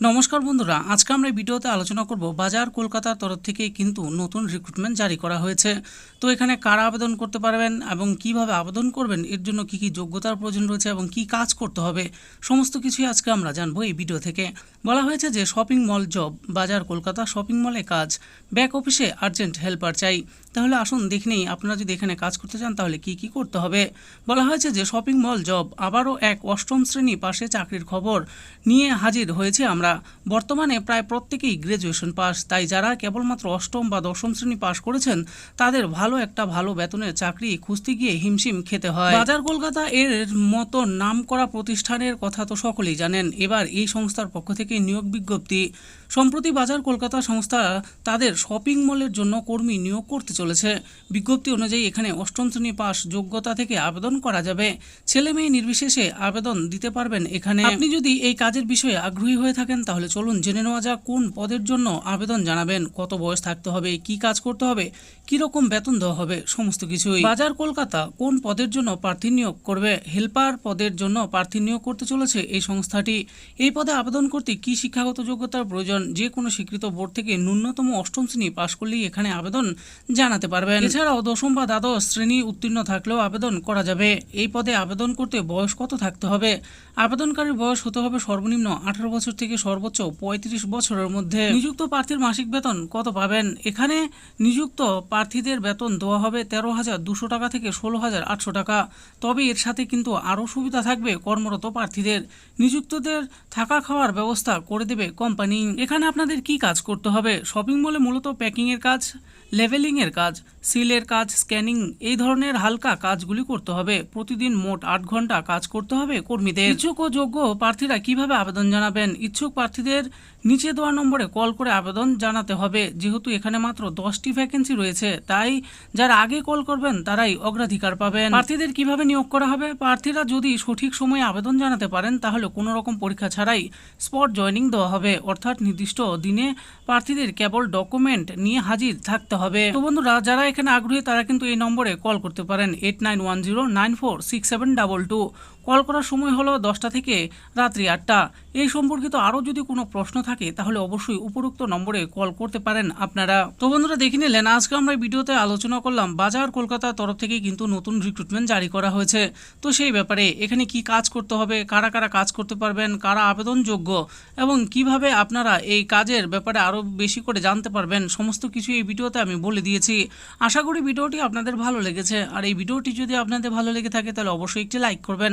নমস্কার বন্ধুরা, আজকে আমরা এই ভিডিওতে আলোচনা করব বাজার কলকাতার তরফ থেকে কিন্তু নতুন রিক্রুটমেন্ট জারি করা হয়েছে। তো এখানে কারা আবেদন করতে পারবেন এবং কীভাবে আবেদন করবেন, এর জন্য কি কি যোগ্যতার প্রয়োজন রয়েছে এবং কি কাজ করতে হবে, সমস্ত কিছুই আজকে আমরা জানব এই ভিডিও থেকে। বলা হয়েছে যে শপিং মল জব বাজার কলকাতা শপিং মলে কাজ ব্যাক অফিসে আর্জেন্ট হেল্পার চাই। তাহলে আসুন দেখে নেই, আপনারা যদি এখানে কাজ করতে চান তাহলে কি কি করতে হবে? বলা হয়েছে যে শপিং মল জব আবারও এক অষ্টম শ্রেণি পাশে চাকরির খবর নিয়ে হাজির হয়েছে আমরা বর্তমানে প্রায় প্রত্যেকেই গ্র্যাজুয়েশন পাস তাই যারা কেবলমাত্র অষ্টম বা দশম শ্রেণি পাশ করেছেন, তাদের ভালো একটা ভালো বেতনের চাকরি খুঁজতে গিয়ে হিমশিম খেতে হয়। বাজার কলকাতা এর মতো নামকরা প্রতিষ্ঠানের কথা তো সকলেই জানেন। এবার এই সংস্থার পক্ষ থেকে নিয়োগ বিজ্ঞপ্তি। সম্প্রতি বাজার কলকাতা সংস্থা তাদের শপিং মলের জন্য কর্মী নিয়োগ করতে চলেছে। বিজ্ঞপ্তি অনুযায়ী এখানে অষ্টম শ্রেণি পাস যোগ্যতা থেকে আবেদন করা যাবে। ছেলে মেয়ে নির্বিশেষে আবেদন দিতে পারবেন এখানে। আপনি যদি এই কাজের বিষয়ে আগ্রহী হয়ে থাকেন তাহলে চলুন জেনে নেওয়া যাক কোন পদের জন্য আবেদন জানাবেন। কত বয়স থাকতে হবে, কি কাজ করতে হবে কি রকম বেতন দেওয়া হবে, সমস্ত কিছুই। বাজার কলকাতা কোন পদের জন্য প্রার্থী নিয়োগ করবে? হেল্পার পদের জন্য প্রার্থী নিয়োগ করতে চলেছে এই সংস্থাটি। এই পদে আবেদন করতে কি শিক্ষাগত যোগ্যতার প্রয়োজন? যে কোনো স্বীকৃত বোর্ড থেকে ন্যূনতম অষ্টম শ্রেণি পাশ করলেই এখানে আবেদন জানাতে পারবেন। এছাড়াও দশম বা দ্বাদশ শ্রেণি উত্তীর্ণ থাকলেও আবেদন করা যাবে। এই পদে আবেদন করতে বয়স কত থাকতে হবে? আবেদনকারীর বয়স হতে হবে সর্বনিম্ন আঠারো বছর থেকে সর্বোচ্চ পঁয়ত্রিশ বছরের মধ্যে নিযুক্ত প্রার্থীর মাসিক বেতন কত পাবেন? এখানে নিযুক্ত প্রার্থীদের বেতন দেওয়া হবে তেরো হাজার দুশো টাকা থেকে ষোলো হাজার আটশো টাকা। তবে এর সাথে কিন্তু আরও সুবিধা থাকবে কর্মরত প্রার্থীদের। নিযুক্তদের থাকা খাওয়ার ব্যবস্থা করে দেবে কোম্পানি। এখানে আপনাদের কি কাজ করতে হবে? শপিং মলে মূলত প্যাকিংয়ের কাজ, লেভেলিংয়ের কাজ, সিলের কাজ, স্ক্যানিং এই ধরনের হালকা কাজগুলি করতে হবে। প্রতিদিন মোট আট ঘণ্টা কাজ করতে হবে কর্মীদের। ইচ্ছুক ও যোগ্য প্রার্থীরা কীভাবে আবেদন জানাবেন? ইচ্ছুক প্রার্থীদের নিচে দেওয়া নম্বরে কল করে আবেদন জানাতে হবে। যেহেতু এখানে মাত্র দশটি ভ্যাকেন্সি রয়েছে, তাই যারা আগে কল করবেন, তারাই অগ্রাধিকার পাবেন। প্রার্থীদের কীভাবে নিয়োগ করা হবে? প্রার্থীরা যদি সঠিক সময়ে আবেদন জানাতে পারেন, তাহলে কোনো রকম পরীক্ষা ছাড়াই স্পট জয়নিং দেওয়া হবে। অর্থাৎ নির্দিষ্ট দিনে প্রার্থীদের কেবল ডকুমেন্ট নিয়ে হাজির থাকতে হবে। তো বন্ধুরা, যারা এখানে আগ্রহী, তারা কিন্তু এই নম্বরে কল করতে পারেন। Eight nine one zero nine four six seven double two call করার সময় হলো দশটা থেকে রাত্রি আটটা। এই সম্পর্কিত আরও যদি কোনো প্রশ্ন থাকে, তাহলে অবশ্যই উপরোক্ত নম্বরে কল করতে পারেন আপনারা। তো বন্ধুরা, দেখে নিলেন, আজকে আমরা ভিডিওতে আলোচনা করলাম বাজার কলকাতার তরফ থেকে কিন্তু নতুন রিক্রুটমেন্ট জারি করা হয়েছে। তো সেই ব্যাপারে এখানে কি কাজ করতে হবে, কারা কারা কাজ করতে পারবেন, কারা আবেদনযোগ্য এবং কীভাবে আপনারা এই কাজের ব্যাপারে আরও বেশি করে জানতে পারবেন, সমস্ত কিছু এই ভিডিওতে আমি বলে দিয়েছি। আশা করি ভিডিওটি আপনাদের ভালো লেগেছে। আর এই ভিডিওটি যদি আপনাদের ভালো লেগে থাকে, তাহলে অবশ্যই একটি লাইক করবেন।